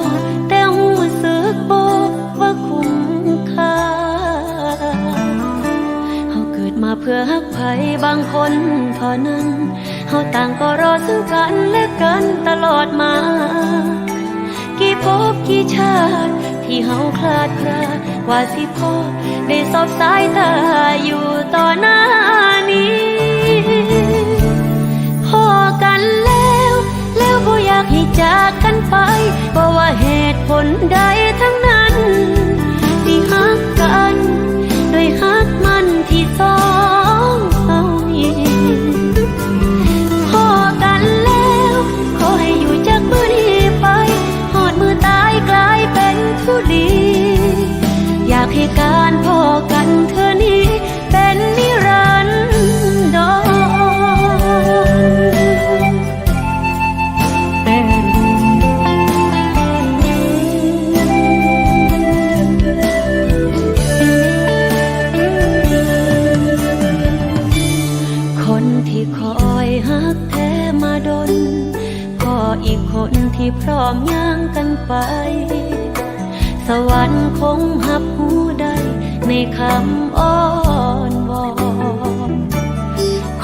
บ พื่อฮักไผบางคนเท่านั้นเฮาต่างก็รอซึ่งกันและกันตลอดมา กี่ภพกี่ชาติ ที่เฮาคลาดคลาว่าสิพอได้สอบสายตาอยู่ต่อหน้านี้พอกันแล้ว แล้วบ่อยากให้จากกันไปเพราะว่าเหตุผลใด ออีกคนที่พร้อมย่างกันไป สวรรค์คงหับหูได้ในคำอ้อนวอน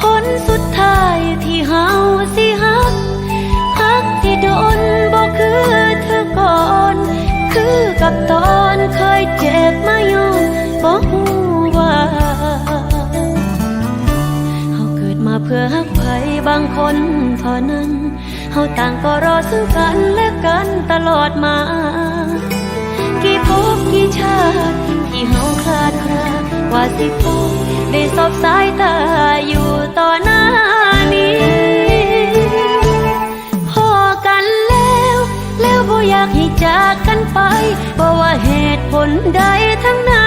คนสุดท้ายที่เฮาสิฮักฮักที่โดนบอกคือเธอก่อน คือกับตอนเคยเจ็บมาย้อนบอกหูว่าเฮาเกิดมาเพื่อฮัก บางคนเท่านั้นเฮาต่างก็รอซึ่งกันและกันตลอดมา กี่ภพกี่ชาติที่เฮาคลาดคลาว่าสิพบได้สอบสายตาอยู่ต่อหน้านี้พอกันแล้ว แล้วบ่อยากให้จากกันไปเพราะว่าเหตุผลใดทั้งนั้น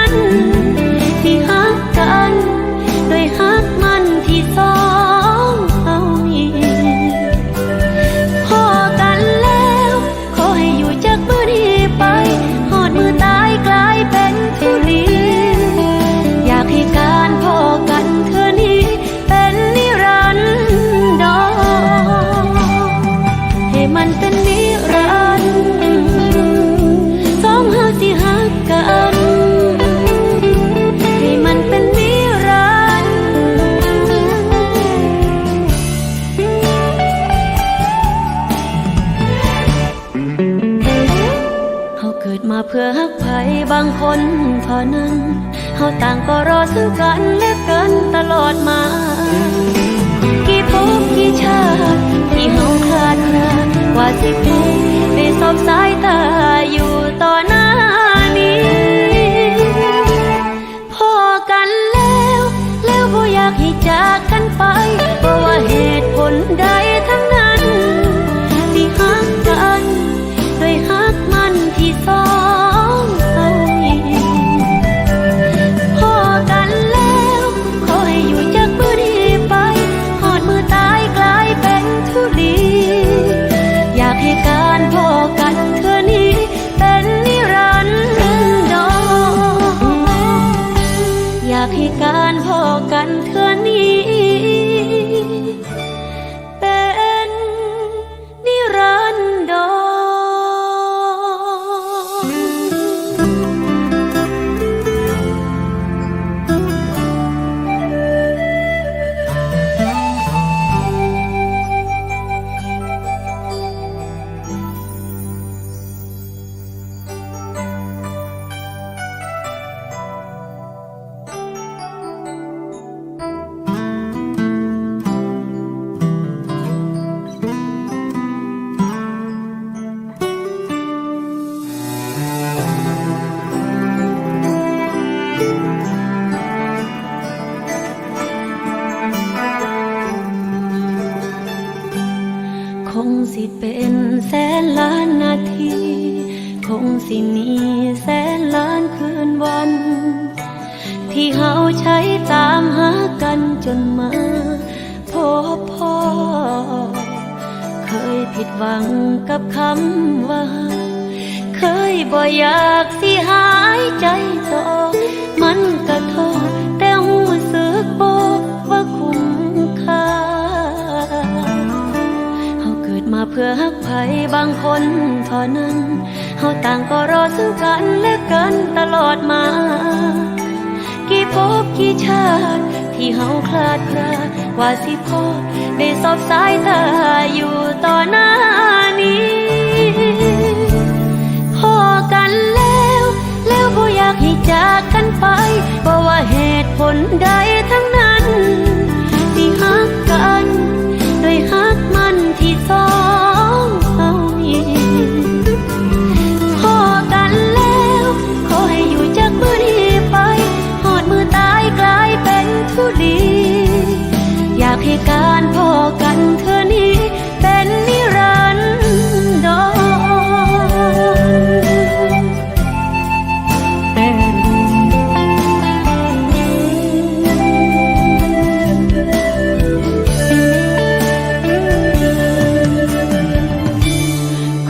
เกิดมาเพื่อหักไผบางคนเท่านั้นเฮาต่างก็รอซึ่งกันและกันตลอดมา กี่ภพกี่ชาติที่เฮาคลาดคลาว่าสิพบได้สอบสายตา อกั งสิมีแสนล้านคืนวัน ที่เฮาใช้ตามหากันจนมาพบพ่อ เคยผิดหวังกับคำว่า เคยบ่อยากสิหายใจต่อมันก็ ดมาเพื่อฮักไผบางคนเท่านั้นเฮาต่างก็รอซึ่งกันและกันตลอดมา กี่ภพกี่ชาติที่เฮาคลาดคลาว่าสิพอได้สอบสายตาอยู่ต่อหน้านี้พอกันแล้ว แล้วบ่อยากให้จากกันไปเพราะว่าเหตุผลใดทั้งนั้น ให้การพอกันเธอนี้เป็นนิรันดร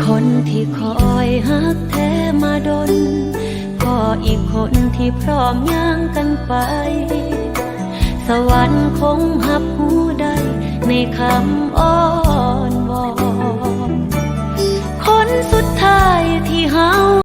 คนที่คอยฮักแท้มาดนพออีกคนที่พร้อมย่างกันไป วรรค์คงหับหูได้ในคำอ้อนวอนคนสุดท้ายที่หา